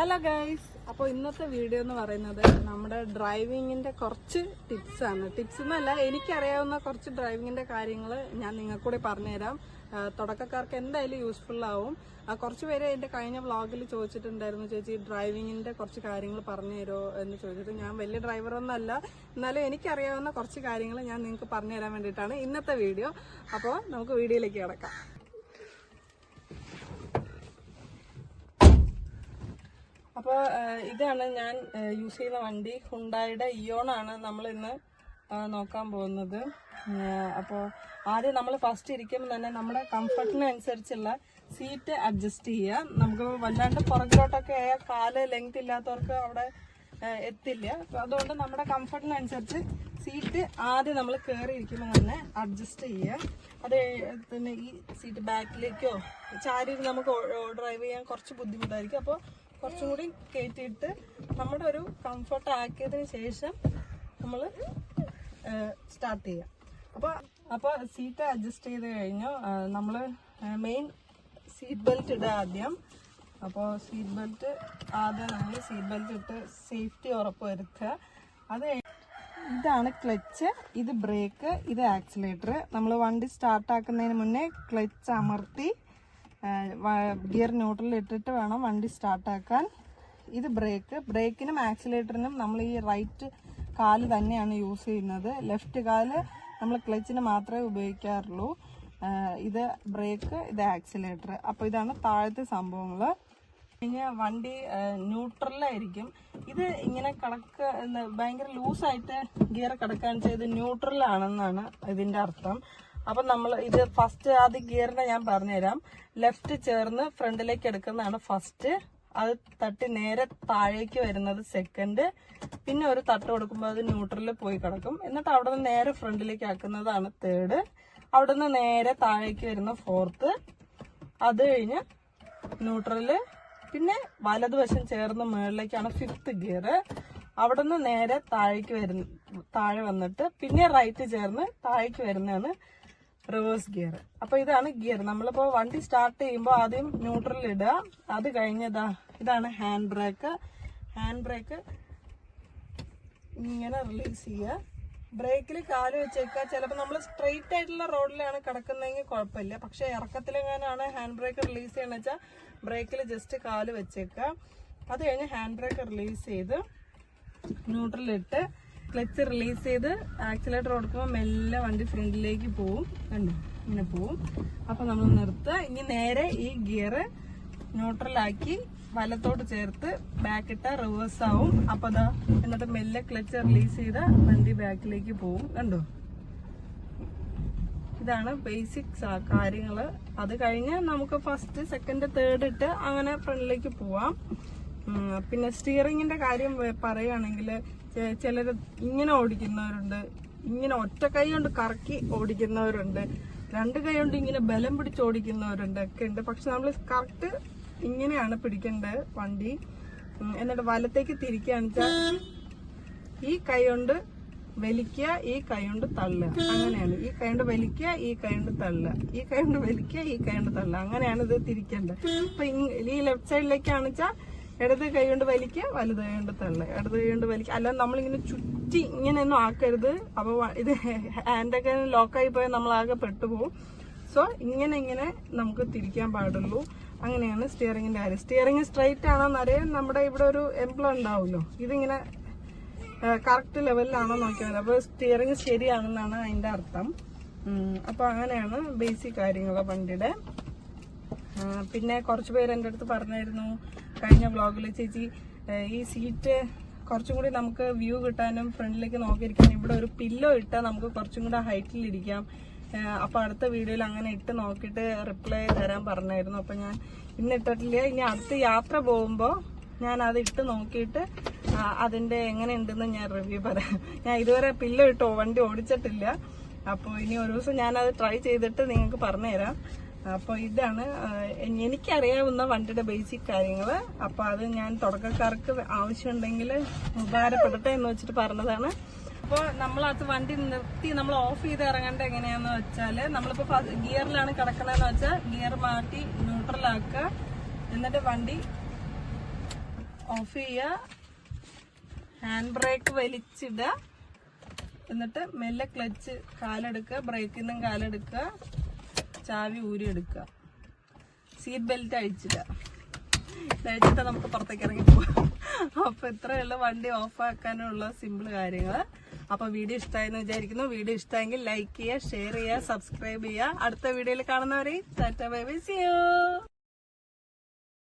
Hello guys അപ്പോൾ ഇന്നത്തെ video എന്ന് പറയുന്നത് നമ്മുടെ ഡ്രൈവിങ്ങിന്റെ കുറച്ച് ടിപ്സാണ് ടിപ്സ് എന്നല്ല എനിക്കറിയാവുന്ന കുറച്ച് ഡ്രൈവിങ്ങിന്റെ കാര്യങ്ങൾ ഞാൻ നിങ്ങൾക്കൂടി പറഞ്ഞുതരാം. തുടക്കക്കാർക്ക് എന്തായാലും യൂസ്ഫുൾ ആവും. കുറച്ച് പേര് എന്റെ കഴിഞ്ഞ വ്ളോഗിൽ ചോദിച്ചിട്ടുണ്ടായിരുന്നു ചേച്ചി ഡ്രൈവിങ്ങിന്റെ കുറച്ച് കാര്യങ്ങൾ പറഞ്ഞു തരുമോ എന്ന് ചോദിച്ചിട്ട് ഞാൻ വലിയ ഡ്രൈവറൊന്നുമല്ല എന്നാലും എനിക്കറിയാവുന്ന കുറച്ച് കാര്യങ്ങൾ ഞാൻ നിങ്ങൾക്ക് പറഞ്ഞു തരാൻ വേണ്ടിയിട്ടാണ് ഇന്നത്തെ വീഡിയോ അപ്പോൾ നമുക്ക് വീഡിയോയിലേക്ക് കിടക്കാം. അപ്പോൾ ഇതാണ് ഞാൻ യൂസ് ചെയ്യുന്ന വണ്ടി. ഹുണ്ടായുടെ ഇയോണാണ് ഇന്ന് നോക്കാൻ പോകുന്നത്. അപ്പോൾ ആദ്യം നമ്മൾ ഫസ്റ്റ് ഇരിക്കുമ്പോൾ തന്നെ നമ്മുടെ കംഫർട്ടിനനുസരിച്ചുള്ള സീറ്റ് അഡ്ജസ്റ്റ് ചെയ്യുക നമുക്ക് വല്ലാണ്ട് പുറകിലോട്ടൊക്കെ ആയ കാൽ ലെങ്ത് ഇല്ലാത്തവർക്ക് അവിടെ എത്തില്ല. അപ്പോൾ അതുകൊണ്ട് നമ്മുടെ കംഫർട്ടിനനുസരിച്ച് സീറ്റ് ആദ്യം നമ്മൾ കയറി ഇരിക്കുമ്പോൾ തന്നെ അഡ്ജസ്റ്റ് ചെയ്യുക അത് പിന്നെ ഈ സീറ്റ് ബാക്കിലേക്കോ ചാരി നമുക്ക് ഡ്രൈവ് ചെയ്യാൻ കുറച്ച് ബുദ്ധിമുട്ടായിരിക്കും. അപ്പോൾ കുറച്ചും കൂടി കയറ്റിയിട്ട് നമ്മുടെ ഒരു കംഫർട്ട് ആക്കിയതിന് ശേഷം നമ്മൾ സ്റ്റാർട്ട് ചെയ്യാം. അപ്പോൾ അപ്പോൾ സീറ്റ് അഡ്ജസ്റ്റ് ചെയ്ത് കഴിഞ്ഞു. നമ്മൾ മെയിൻ സീറ്റ് ബെൽറ്റ് ഇടുക ആദ്യം. അപ്പോൾ സീറ്റ് ബെൽറ്റ് ആദ്യം നമ്മൾ സീറ്റ് ബെൽറ്റ് ഇട്ട് സേഫ്റ്റി ഉറപ്പ് വരുത്തുക. അത് ഇതാണ് ക്ലച്ച് ഇത് ബ്രേക്ക് ഇത് ആക്സിലേറ്റർ നമ്മൾ വണ്ടി സ്റ്റാർട്ടാക്കുന്നതിന് മുന്നേ ക്ലച്ച് അമർത്തി ഗിയർ ന്യൂട്രലിൽ ഇട്ടിട്ട് വേണം വണ്ടി സ്റ്റാർട്ടാക്കാൻ ഇത് ബ്രേക്ക് ബ്രേക്കിനും ആക്സിലേറ്ററിനും നമ്മൾ ഈ റൈറ്റ് കാൽ തന്നെയാണ് യൂസ് ചെയ്യുന്നത്. ലെഫ്റ്റ് കാൽ നമ്മൾ ക്ലച്ചിന് മാത്രമേ ഉപയോഗിക്കാറുള്ളൂ. ഇത് ബ്രേക്ക് ഇത് ആക്സിലേറ്റർ അപ്പോൾ ഇതാണ് താഴത്തെ സംഭവങ്ങൾ പിന്നെ വണ്ടി ന്യൂട്രലായിരിക്കും. ഇത് ഇങ്ങനെ കടക്ക് ഭയങ്കര ലൂസായിട്ട് ഗിയർ കിടക്കാൻ ചെയ്ത് ന്യൂട്രലാണെന്നാണ് ഇതിന്റെ അർത്ഥം. അപ്പൊ നമ്മൾ ഇത് ഫസ്റ്റ് ആദ്യ ഗിയറിനെ ഞാൻ പറഞ്ഞുതരാം. ലെഫ്റ്റ് ചേർന്ന് ഫ്രണ്ടിലേക്ക് എടുക്കുന്നതാണ് ഫസ്റ്റ് അത് തട്ടി നേരെ താഴേക്ക് വരുന്നത് സെക്കൻഡ് പിന്നെ ഒരു തട്ട് കൊടുക്കുമ്പോൾ അത് ന്യൂട്രലിൽ പോയി കിടക്കും. എന്നിട്ട് അവിടെ നിന്ന് നേരെ ഫ്രണ്ടിലേക്ക് ആക്കുന്നതാണ് തേർഡ് അവിടെ നിന്ന് നേരെ താഴേക്ക് വരുന്ന ഫോർത്ത് അത് കഴിഞ്ഞ് ന്യൂട്രൽ പിന്നെ വലതുവശം ചേർന്ന് മുകളിലേക്കാണ് ഫിഫ്ത്ത് ഗിയർ അവിടെ നിന്ന് നേരെ താഴേക്ക് വരുന്ന താഴെ വന്നിട്ട് പിന്നെ റൈറ്റ് ചേർന്ന് താഴേക്ക് വരുന്നതാണ് റിവേഴ്സ് ഗിയർ അപ്പൊ ഇതാണ് ഗിയർ നമ്മളിപ്പോ വണ്ടി സ്റ്റാർട്ട് ചെയ്യുമ്പോൾ ആദ്യം ന്യൂട്രൽ ഇടുക. അത് കഴിഞ്ഞതാ ഇതാണ് ഹാൻഡ് ബ്രേക്ക് ഹാൻഡ് ബ്രേക്ക് ഇങ്ങനെ റിലീസ് ചെയ്യുക. ബ്രേക്കിൽ കാൽ വെച്ചേക്കുക. ചിലപ്പോൾ നമ്മൾ സ്ട്രെയിറ്റ് ആയിട്ടുള്ള റോഡിലാണ് കിടക്കുന്നതെങ്കിൽ കുഴപ്പമില്ല. പക്ഷെ ഇറക്കത്തിലെങ്ങാനാണ് ഹാൻഡ് ബ്രേക്ക് റിലീസ് ചെയ്യണമെന്ന് വെച്ചാൽ ബ്രേക്കിൽ ജസ്റ്റ് കാൽ വെച്ചേക്കുക. അത് കഴിഞ്ഞ് ഹാൻഡ് ബ്രേക്ക് റിലീസ് ചെയ്ത് ന്യൂട്രലിട്ട് ക്ലച്ച് റിലീസ് ചെയ്ത് ആക്സിലേറ്റർ കൊടുക്കുമ്പോൾ മെല്ലെ വണ്ടി ഫ്രണ്ടിലേക്ക് പോവും. കണ്ടോ? ഇങ്ങനെ പോവും. അപ്പോൾ നമ്മൾ നിർത്തുക ഇനി നേരെ ഈ ഗിയർ ന്യൂട്രലാക്കി വലത്തോട്ട് ചേർത്ത് ബാക്കിട്ട റിവേഴ്സ് ആവും. അപ്പൊ അതാ എന്നിട്ട് മെല്ലെ ക്ലച്ച് റിലീസ് ചെയ്ത വണ്ടി ബാക്കിലേക്ക് പോവും. കണ്ടോ? ഇതാണ് ബേസിക്സ് ആ കാര്യങ്ങൾ. അത് കഴിഞ്ഞ് നമുക്ക് ഫസ്റ്റ് സെക്കൻഡ് തേർഡ് ഇട്ട് അങ്ങനെ ഫ്രണ്ടിലേക്ക് പോവാം. പിന്നെ സ്റ്റിയറിങ്ങിന്റെ കാര്യം പറയുകയാണെങ്കിൽ ചിലർ ഇങ്ങനെ ഓടിക്കുന്നവരുണ്ട് ഇങ്ങനെ ഒറ്റ കൈ കൊണ്ട് കറക്കി ഓടിക്കുന്നവരുണ്ട് രണ്ട് കൈ കൊണ്ട് ഇങ്ങനെ ബലം പിടിച്ച് ഓടിക്കുന്നവരുണ്ട് ഒക്കെ ഉണ്ട്. പക്ഷെ നമ്മൾ കറക്റ്റ് ഇങ്ങനെയാണ് പിടിക്കേണ്ടത് വണ്ടി. എന്നിട്ട് വലത്തേക്ക് തിരിക്കുകയാണ് വെച്ചാൽ ഈ കൈ കൊണ്ട് വലിക്കുക ഈ കൈ കൊണ്ട് തള്ളുക. അങ്ങനെയാണ്. ഈ കൈ കൊണ്ട് വലിക്കുക ഈ കൈ കൊണ്ട് തള്ളുക. ഈ കൈ കൊണ്ട് വലിക്കുക ഈ കൈ കൊണ്ട് തള്ളുക. അങ്ങനെയാണ് ഇത് തിരിക്കേണ്ടത്. അപ്പൊ ഈ ലെഫ്റ്റ് സൈഡിലേക്കാണ് വെച്ചാൽ ഇടത് കൈ കൊണ്ട് വലിക്കുക വലത് കൈ കൊണ്ട് തള്ളുക ഇടത് കൈ കൊണ്ട് വലിക്കുക. അല്ലാതെ നമ്മളിങ്ങനെ ചുറ്റി ഇങ്ങനെയൊന്നും ആക്കരുത്. അപ്പോൾ ഇത് ഹാൻഡൊക്കെ ലോക്കായി പോയാൽ നമ്മൾ ആകെ പെട്ടുപോകും. സോ ഇങ്ങനെ ഇങ്ങനെ നമുക്ക് തിരിക്കാൻ പാടുള്ളൂ. അങ്ങനെയാണ് സ്റ്റിയറിങ്ങിന്റെ കാര്യം. സ്റ്റിയറിങ് സ്ട്രൈറ്റ് ആണോ അറിയാൻ നമ്മുടെ ഇവിടെ ഒരു എംപ്ലോ ഉണ്ടാവുമല്ലോ. ഇതിങ്ങനെ കറക്റ്റ് ലെവലിലാണോ നോക്കിയാൽ അപ്പോൾ സ്റ്റിയറിങ് ശരിയാണെന്നാണ് അതിന്റെ അർത്ഥം. അപ്പോൾ അപ്പൊ അങ്ങനെയാണ് ബേസിക് കാര്യങ്ങൾ വണ്ടിയുടെ. പിന്നെ കുറച്ച് പേര് എന്റെ അടുത്ത് പറഞ്ഞായിരുന്നു കഴിഞ്ഞ വ്ളോഗിൽ ചേച്ചി ഈ സീറ്റ് കുറച്ചും കൂടി നമുക്ക് വ്യൂ കിട്ടാനും ഫ്രണ്ടിലേക്ക് നോക്കിയിരിക്കാനും ഇവിടെ ഒരു പില്ലോ ഇട്ടാൽ നമുക്ക് കുറച്ചും കൂടെ ഹൈറ്റിൽ ഇരിക്കാം. അപ്പോൾ അടുത്ത വീഡിയോയിൽ അങ്ങനെ ഇട്ട് നോക്കിയിട്ട് റിപ്ലൈ തരാൻ പറഞ്ഞായിരുന്നു. അപ്പോൾ ഞാൻ ഇന്ന് ഇട്ടിട്ടില്ല. ഇനി അടുത്ത യാത്ര പോകുമ്പോൾ ഞാൻ അത് ഇട്ട് നോക്കിയിട്ട് അതിന്റെ എങ്ങനെ എങ്ങനെയുണ്ടെന്ന് ഞാൻ റിവ്യൂ പറയാം. ഞാൻ ഇതുവരെ പില്ലോ ഇട്ടോ വണ്ടി ഓടിച്ചിട്ടില്ല. അപ്പോൾ ഇനി ഒരു ദിവസം ഞാനത് ട്രൈ ചെയ്തിട്ട് നിങ്ങൾക്ക് പറഞ്ഞുതരാം. അപ്പോൾ ഇതാണ് എനിക്കറിയാവുന്ന വണ്ടിയുടെ ബേസിക് കാര്യങ്ങൾ അപ്പോൾ അത് ഞാൻ തുടക്കക്കാർക്ക് ആവശ്യമുണ്ടെങ്കിൽ ഉപകാരപ്പെടട്ടെ എന്ന് വെച്ചിട്ട് പറഞ്ഞതാണ്. അപ്പോൾ നമ്മളത് വണ്ടി നിർത്തി നമ്മൾ ഓഫ് ചെയ്ത് ഇറങ്ങേണ്ടത് എങ്ങനെയാന്ന് വെച്ചാൽ നമ്മളിപ്പോൾ ഗിയറിലാണ് കിടക്കണതെന്ന് വെച്ചാൽ ഗിയർ മാറ്റി ന്യൂട്രലാക്കുക എന്നിട്ട് വണ്ടി ഓഫ് ചെയ്യുക. ഹാൻഡ് ബ്രേക്ക് വലിച്ചിടുക. എന്നിട്ട് മെല്ലെ ക്ലച്ച് കാലെടുക്കുക. ബ്രേക്കിൽ നിന്നും കാലെടുക്കുക. ചാവി ഊരി എടുക്കുക. സീറ്റ് ബെൽറ്റ് അഴിച്ചില്ല അഴിച്ചിട്ട് നമുക്ക് പുറത്തേക്ക് ഇറങ്ങി പോകാം അപ്പൊ ഇത്രയുള്ള വണ്ടി ഓഫാക്കാനുള്ള സിമ്പിൾ കാര്യങ്ങൾ അപ്പൊ വീഡിയോ ഇഷ്ടമായെന്ന് വിചാരിക്കുന്നു. വീഡിയോ ഇഷ്ടമെങ്കിൽ ലൈക്ക് ചെയ്യുക ഷെയർ ചെയ്യുക സബ്സ്ക്രൈബ് ചെയ്യുക. അടുത്ത വീഡിയോയിൽ കാണുന്നവരെ tata bye bye see you